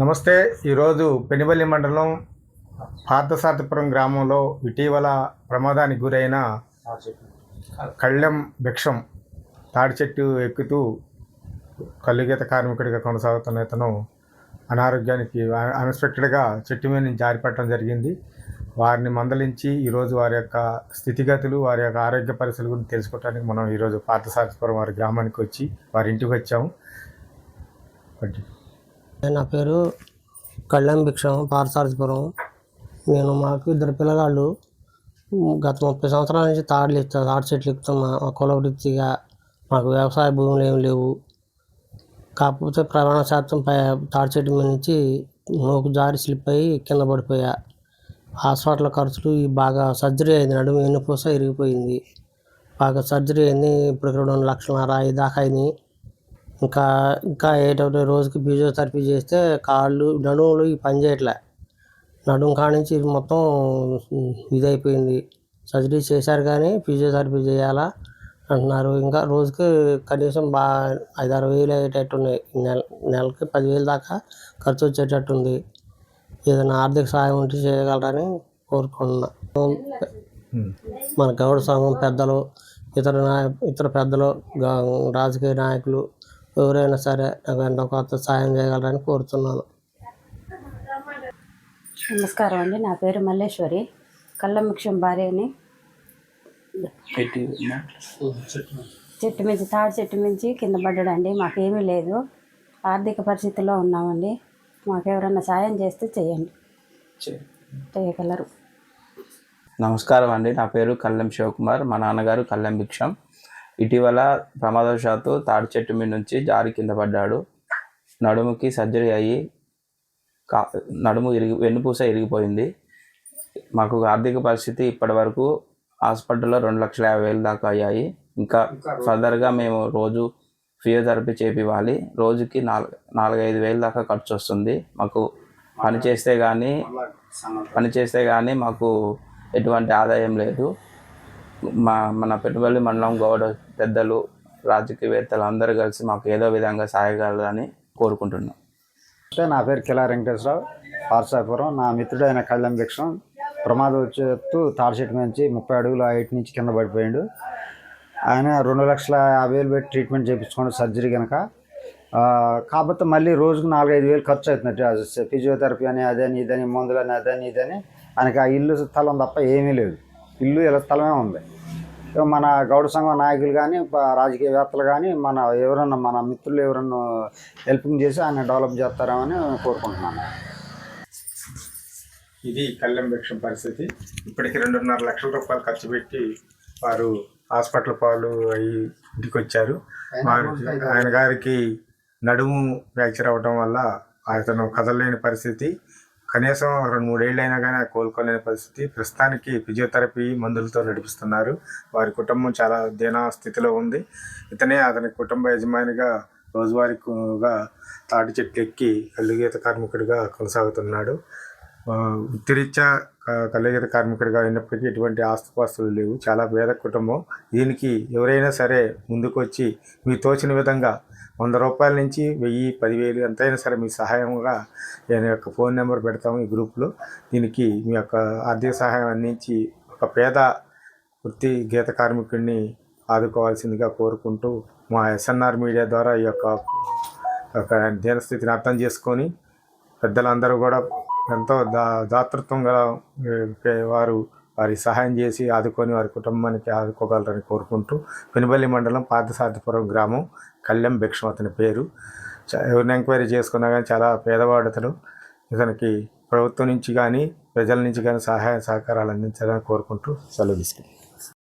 నమస్తే. ఈరోజు పెనుబల్లి మండలం పార్థసాతిపురం గ్రామంలో ఇటీవల ప్రమాదానికి గురైన కళ్ళెం భిక్షం తాడి చెట్టు ఎక్కుతూ కల్లుగీత కార్మికుడిగా కొనసాగుతున్న ఇతను అనారోగ్యానికి అన్ఎక్స్పెక్టెడ్గా చెట్టు మీద నుంచి జారిపడటం జరిగింది. వారిని మందలించి ఈరోజు వారి యొక్క స్థితిగతులు వారి యొక్క ఆరోగ్య పరిస్థితుల గురించి తెలుసుకోవడానికి మనం ఈరోజు పార్థసారథిపురం వారి గ్రామానికి వచ్చి వారి ఇంటికి వచ్చాము. నా పేరు కళ్యాణ్ భిక్షం పార్సారథిపురం. నేను మాకు ఇద్దరు పిల్లగాళ్ళు. గత ముప్పై సంవత్సరాల నుంచి తాడులు ఇస్తా తాడు చెట్లు ఎక్కుతున్నా. మా కుల వృత్తిగా మాకు వ్యవసాయ భూములు ఏమి లేవు. కాకపోతే ప్రమాణ శాతం పై తాడు చెట్టు మీద నుంచి నోకు జారి స్లిప్ అయ్యి కింద పడిపోయా. హాస్పిటల్ ఖర్చులు బాగా సర్జరీ అయింది. నడుము వెన్నుపూస ఇరిగిపోయింది. బాగా సర్జరీ అయింది. ఇప్పుడు రెండు లక్షల ఐదు దాకా అయినాయి ఇంకా ఇంకా ఏటో రోజుకి ఫిజియోథెరపీ చేస్తే కాళ్ళు నడుములు ఈ పని చేయట్లే. నడుము కాడ నుంచి ఇది మొత్తం ఇదైపోయింది. సర్జరీ చేశారు కానీ ఫిజియోథెరపీ చేయాలా అంటున్నారు. ఇంకా రోజుకి కనీసం బాగా ఐదారు వేలు అయ్యేటట్టున్నాయి. నెల నెలకి పదివేలు దాకా ఖర్చు వచ్చేటట్టుంది. ఏదైనా ఆర్థిక సహాయం ఉంటే చేయగలరని కోరుకుంటున్నా. మన గౌడ సంఘం పెద్దలు ఇతర నాయ ఇతర పెద్దలు రాజకీయ నాయకులు ఎవరైనా సరే నాకు ఎంతో కొత్త సాయం చేయగలరని కోరుతున్నాను. నమస్కారం అండి. నా పేరు మల్లేశ్వరి. కళ్ళముక్షం భార్యని చెట్టు మించి తాడి చెట్టు మించి కింద పడ్డాడండి. మాకేమీ లేదు. ఆర్థిక పరిస్థితిలో ఉన్నామండి. మాకు ఎవరైనా సాయం చేస్తే చేయండి. చేయగలరు. నమస్కారం అండి. నా పేరు కల్లెం శివకుమార్. మా నాన్నగారు కల్లెం భిక్షం. ఇటీవల ప్రమాదవశాత్తు తాడి చెట్టు మీద నుంచి జారి కింద పడ్డాడు. నడుముకి సర్జరీ అయ్యి కా నడుము ఇరిగి వెన్నుపూస ఇరిగిపోయింది. మాకు ఆర్థిక పరిస్థితి ఇప్పటి వరకు హాస్పిటల్లో రెండు లక్షల యాభై వేలు దాకా అయ్యాయి. ఇంకా ఫర్దర్గా మేము రోజు ఫిజియోథెరపీ చేపివ్వాలి. రోజుకి నాలుగు నాలుగైదు వేలు దాకా ఖర్చు వస్తుంది. మాకు పని చేస్తే కానీ పని చేస్తే కానీ మాకు ఎటువంటి ఆదాయం లేదు. మా మన పెట్టుబడి మండలం గౌడ పెద్దలు రాజకీయవేత్తలు అందరూ కలిసి మాకు ఏదో విధంగా సాయగలరని కోరుకుంటున్నాం. అంటే నా పేరు కిలా వెంకటేశ్వరరావు పార్సాపురం నా మిత్రుడు అయిన కళ్యాణ్ భిక్షం. ప్రమాదం వచ్చేస్తూ తాడి నుంచి ముప్పై అడుగులు హైట్ నుంచి కింద పడిపోయాడు. ఆయన రెండు లక్షల యాభై వేలు పెట్టి ట్రీట్మెంట్ చేయించుకోండి సర్జరీ కనుక కాకపోతే మళ్ళీ రోజుకు నాలుగైదు వేలు ఖర్చు అవుతున్నట్టు ఫిజియోథెరపీ అని అదని ఇదని మందులని అదని ఇదని. ఆయనకి ఆ ఇల్లు స్థలం తప్ప ఏమీ లేదు. ఇల్లు ఇలా స్థలమే ఉంది. మన గౌడ సంఘం నాయకులు కానీ రాజకీయవేత్తలు కానీ మన ఎవరన్నా మన మిత్రులు ఎవరన్నా హెల్పింగ్ చేసి ఆయన డెవలప్ చేస్తారేమని కోరుకుంటున్నాను. ఇది కళ్యాణ్ భిక్షం పరిస్థితి. ఇప్పటికి రెండున్నర లక్షల రూపాయలు ఖర్చు పెట్టి వారు హాస్పిటల్ పాలు అయ్యి ఇంటికి వచ్చారు ఆయన గారికి నడుము ఫ్రాక్చర్ అవ్వడం వల్ల అతను కదలలేని పరిస్థితి. కనీసం రెండు మూడేళ్ళైనా కానీ కోలుకోలేని పరిస్థితి. ప్రస్తుతానికి ఫిజియోథెరపీ మందులతో నడిపిస్తున్నారు. వారి కుటుంబం చాలా దీనా స్థితిలో ఉంది. ఇతనే అతని కుటుంబ యజమానిగా రోజువారీగా తాటి చెట్లు ఎక్కి కల్లుగీత కార్మికుడిగా కొనసాగుతున్నాడు. ఆ, వృత్తిరీత్యా క- కళ్ళగీత కార్మికుడిగా అయినప్పటికీ ఎటువంటి ఆస్తుపాస్తులు లేవు. చాలా పేద కుటుంబం. దీనికి ఎవరైనా సరే ముందుకు వచ్చి మీ తోచిన విధంగా వంద రూపాయల నుంచి వెయ్యి పదివేలు ఎంతైనా సరే మీ సహాయంగా నేను యొక్క ఫోన్ నెంబర్ పెడతాము ఈ గ్రూప్లో. దీనికి మీ యొక్క ఆర్థిక సహాయం అందించి ఒక పేద వృత్తి గీత కార్మికుడిని ఆదుకోవాల్సిందిగా కోరుకుంటూ మా ఎస్ఎన్ఆర్ మీడియా ద్వారా ఈ యొక్క ఒక దీనస్థితిని అర్థం చేసుకొని పెద్దలందరూ కూడా ఎంతో దా దాతృత్వం గల వారు వారికి సహాయం చేసి ఆదుకొని వారి కుటుంబానికి ఆదుకోగలరని కోరుకుంటూ పెనుబల్లి మండలం పార్థసారథిపురం గ్రామం కళ్యాణ్ భిక్షం అతని పేరు. చ- ఎవరిని ఎంక్వైరీ చేసుకున్నా కానీ చాలా పేదవాడు అతను ఇతనికి ప్రభుత్వం నుంచి కానీ ప్రజల నుంచి కానీ సహాయ సహకారాలు అందించాలని కోరుకుంటూ సెలవు తీసుకుంటాం